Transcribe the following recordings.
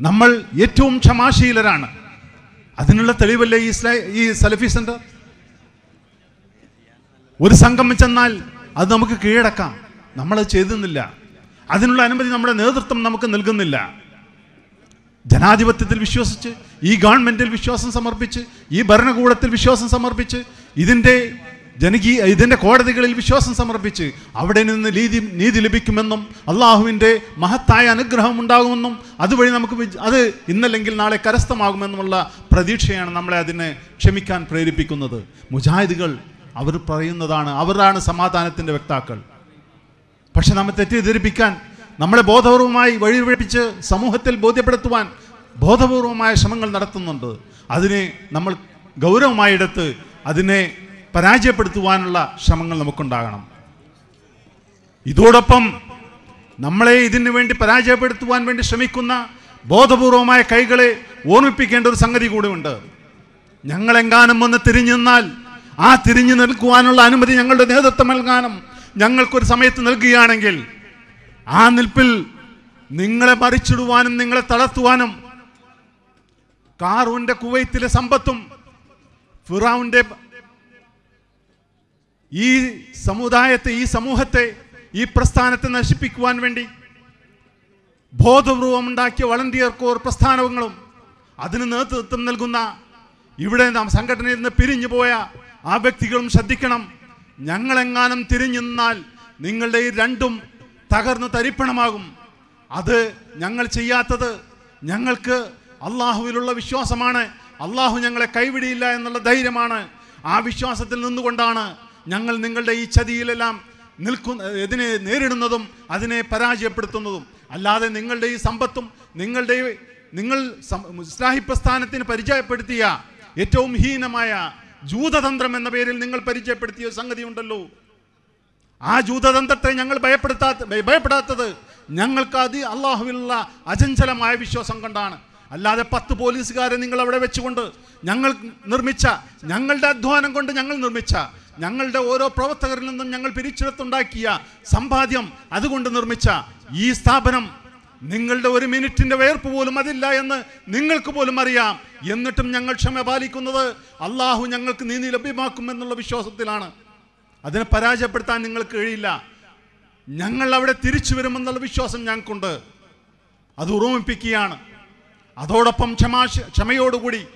നമ്മൾ ഏറ്റവും ക്ഷമാശീലരാണ്. അതിനുള്ള തെളിവല്ലേ ഈ ഈ സലഫി സെന്റർ? ഒരു സംഘം ചെന്നാൽ അത് നമുക്ക് കീഴടക്കാം. നമ്മളത് ചെയ്തുന്നില്ല. അതിനുള്ള അനുമതി നമ്മുടെ നേതൃത്വം നമുക്ക് നൽകുന്നില്ല. ജനാധിപത്യത്തിൽ വിശ്വസിച്ച് ഈ ഗവൺമെന്റിൽ വിശ്വാസം സമർപ്പിച്ച് ഈ ഭരണകൂടത്തിൽ വിശ്വാസം സമർപ്പിച്ച് ഇതിന്റെ ജനകീയ ഇതിന്റെ കോടതികളിൽ വിശ്വാസം സമർപ്പിച്ച് അവിടെ നിന്ന് നീതി നീതി ലഭിക്കുമെന്നും അള്ളാഹുവിന്റെ മഹത്തായ അനുഗ്രഹം ഉണ്ടാകുമെന്നും അതുവഴി നമുക്ക് അത് ഇന്നല്ലെങ്കിൽ നാളെ കരസ്ഥമാകുമെന്നുമുള്ള പ്രതീക്ഷയാണ് നമ്മളെ അതിനെ ക്ഷമിക്കാൻ പ്രേരിപ്പിക്കുന്നത്. മുജാഹിദുകൾ അവർ പറയുന്നതാണ് അവരാണ് സമാധാനത്തിന്റെ വ്യക്താക്കൾ. പക്ഷെ നമ്മെ തെറ്റിദ്ധരിപ്പിക്കാൻ നമ്മളെ ബോധപൂർവമായി വഴിപിഴപ്പിച്ച് സമൂഹത്തിൽ ബോധ്യപ്പെടുത്തുവാൻ ബോധപൂർവമായ ശ്രമങ്ങൾ നടത്തുന്നുണ്ട്. അതിനെ നമ്മൾ ഗൗരവമായി എടുത്ത് അതിനെ പരാജയപ്പെടുത്തുവാനുള്ള ശ്രമങ്ങൾ നമുക്കുണ്ടാകണം. ഇതോടൊപ്പം നമ്മളെ ഇതിനു വേണ്ടി പരാജയപ്പെടുത്തുവാൻ വേണ്ടി ശ്രമിക്കുന്ന ബോധപൂർവമായ കൈകളെ ഓർമ്മിപ്പിക്കേണ്ട ഒരു സംഗതി കൂടിയുണ്ട്. ഞങ്ങളെങ്ങാനും ഒന്ന് തിരിഞ്ഞു നിന്നാൽ ആ തിരിഞ്ഞു നിൽക്കുവാനുള്ള അനുമതി ഞങ്ങളുടെ നേതൃത്വം നൽകാനും ഞങ്ങൾക്കൊരു സമയത്ത് നൽകുകയാണെങ്കിൽ ആ നിൽപ്പിൽ നിങ്ങളെ മറിച്ചിടുവാനും നിങ്ങളെ തളർത്തുവാനും കാറൂന്റെ കുവൈത്തിലെ സമ്പത്തും ഫിറാവുന്റെ ഈ സമുദായത്തെ ഈ സമൂഹത്തെ ഈ പ്രസ്ഥാനത്തെ നശിപ്പിക്കുവാൻ വേണ്ടി ബോധപൂർവം ഉണ്ടാക്കിയ വളണ്ടിയർ കോർ പ്രസ്ഥാനങ്ങളും അതിന് നേതൃത്വം നൽകുന്ന ഇവിടെ നാം സംഘടനയിൽ നിന്ന് പിരിഞ്ഞു പോയ ആ വ്യക്തികളും ശ്രദ്ധിക്കണം. ഞങ്ങളെങ്ങാനും തിരിഞ്ഞു നിന്നാൽ നിങ്ങളുടെ ഈ രണ്ടും തകർന്ന് തരിപ്പണമാകും. അത് ഞങ്ങൾ ചെയ്യാത്തത് ഞങ്ങൾക്ക് അള്ളാഹുവിലുള്ള വിശ്വാസമാണ്. അള്ളാഹു ഞങ്ങളെ കൈവിടിയില്ല എന്നുള്ള ധൈര്യമാണ്. ആ വിശ്വാസത്തിൽ നിന്നുകൊണ്ടാണ് ഞങ്ങൾ നിങ്ങളുടെ ഈ ചതിയിലെല്ലാം നിൽക്കുന്ന ഇതിനെ നേരിടുന്നതും അതിനെ പരാജയപ്പെടുത്തുന്നതും. അല്ലാതെ നിങ്ങളുടെ ഈ സമ്പത്തും നിങ്ങളുടെ നിങ്ങൾ ഇസ്ലാഹി പ്രസ്ഥാനത്തിന് പരിചയപ്പെടുത്തിയ ഏറ്റവും ഹീനമായ ജൂതതന്ത്രം എന്ന പേരിൽ നിങ്ങൾ പരിചയപ്പെടുത്തിയ സംഗതി ഉണ്ടല്ലോ. ആ ജൂതതന്ത്രത്തെ ഞങ്ങൾ ഭയപ്പെടുത്താത്ത ഭയപ്പെടാത്തത് ഞങ്ങൾക്ക് അത് അള്ളാഹുവിലുള്ള അചഞ്ചലമായ വിശ്വാസം കൊണ്ടാണ്. അല്ലാതെ പത്ത് പോലീസുകാരെ നിങ്ങൾ അവിടെ വെച്ചുകൊണ്ട് ഞങ്ങൾ നിർമ്മിച്ച ഞങ്ങളുടെ അധ്വാനം കൊണ്ട് ഞങ്ങൾ നിർമ്മിച്ച ഞങ്ങളുടെ ഓരോ പ്രവർത്തകരിൽ നിന്നും ഞങ്ങൾ പിരിച്ചെടുത്തുണ്ടാക്കിയ സമ്പാദ്യം അതുകൊണ്ട് നിർമ്മിച്ച ഈ സ്ഥാപനം നിങ്ങളുടെ ഒരു മിനിറ്റിന്റെ വേർപ്പ് പോലും അതില്ല എന്ന് നിങ്ങൾക്ക് പോലും അറിയാം. എന്നിട്ടും ഞങ്ങൾ ക്ഷമ പാലിക്കുന്നത് അള്ളാഹു ഞങ്ങൾക്ക് നീതി ലഭ്യമാക്കും എന്നുള്ള വിശ്വാസത്തിലാണ്. അതിനെ പരാജയപ്പെടുത്താൻ നിങ്ങൾക്ക് കഴിയില്ല. ഞങ്ങൾ അവിടെ തിരിച്ചു വരുമെന്നുള്ള വിശ്വാസം ഞങ്ങൾക്കുണ്ട്. അത് ഓർമ്മിപ്പിക്കുകയാണ് അതോടൊപ്പം ക്ഷമാ ക്ഷമയോടുകൂടി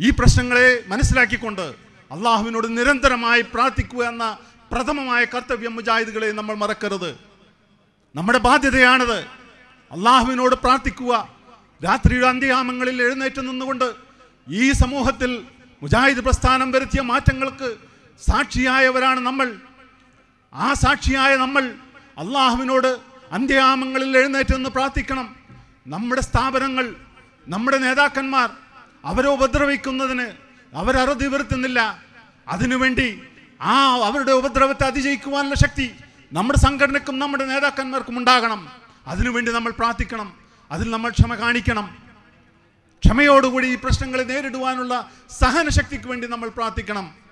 ഈ പ്രശ്നങ്ങളെ മനസ്സിലാക്കിക്കൊണ്ട് അള്ളാഹുവിനോട് നിരന്തരമായി പ്രാർത്ഥിക്കുക എന്ന പ്രഥമമായ കർത്തവ്യം മുജാഹിദുകളെ നമ്മൾ മറക്കരുത്. നമ്മുടെ ബാധ്യതയാണത് അള്ളാഹുവിനോട് പ്രാർത്ഥിക്കുക. രാത്രിയുടെ അന്ത്യയാമങ്ങളിൽ എഴുന്നേറ്റ് നിന്നുകൊണ്ട് ഈ സമൂഹത്തിൽ മുജാഹിദ് പ്രസ്ഥാനം വരുത്തിയ മാറ്റങ്ങൾക്ക് സാക്ഷിയായവരാണ് നമ്മൾ. ആ സാക്ഷിയായ നമ്മൾ അള്ളാഹുവിനോട് അന്ത്യയാമങ്ങളിൽ എഴുന്നേറ്റ് നിന്ന് പ്രാർത്ഥിക്കണം. നമ്മുടെ സ്ഥാപനങ്ങൾ നമ്മുടെ നേതാക്കന്മാർ അവരെ ഉപദ്രവിക്കുന്നതിന് അവരറുതി വരുത്തുന്നില്ല അതിനുവേണ്ടി ആ അവരുടെ ഉപദ്രവത്തെ അതിജയിക്കുവാനുള്ള ശക്തി നമ്മുടെ സംഘടനക്കും നമ്മുടെ നേതാക്കന്മാർക്കും ഉണ്ടാകണം. അതിനുവേണ്ടി നമ്മൾ പ്രാർത്ഥിക്കണം. അതിൽ നമ്മൾ ക്ഷമ കാണിക്കണം. ക്ഷമയോടുകൂടി ഈ പ്രശ്നങ്ങളെ നേരിടുവാനുള്ള സഹനശക്തിക്ക് വേണ്ടി നമ്മൾ പ്രാർത്ഥിക്കണം.